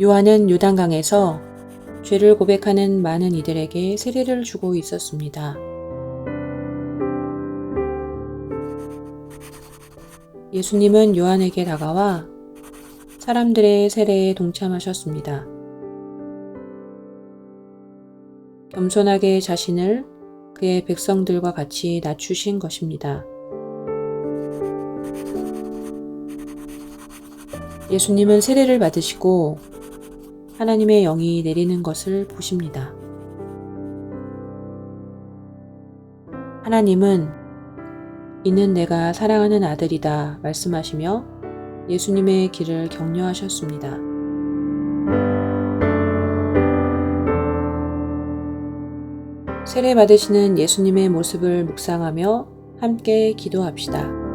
요한은 요단강에서 죄를 고백하는 많은 이들에게 세례를 주고 있었습니다. 예수님은 요한에게 다가와 사람들의 세례에 동참하셨습니다. 겸손하게 자신을 그의 백성들과 같이 낮추신 것입니다. 예수님은 세례를 받으시고 하나님의 영이 내리는 것을 보십니다. 하나님은 이는 내가 사랑하는 아들이다 말씀하시며 예수님의 길을 격려하셨습니다. 세례 받으시는 예수님의 모습을 묵상하며 함께 기도합시다.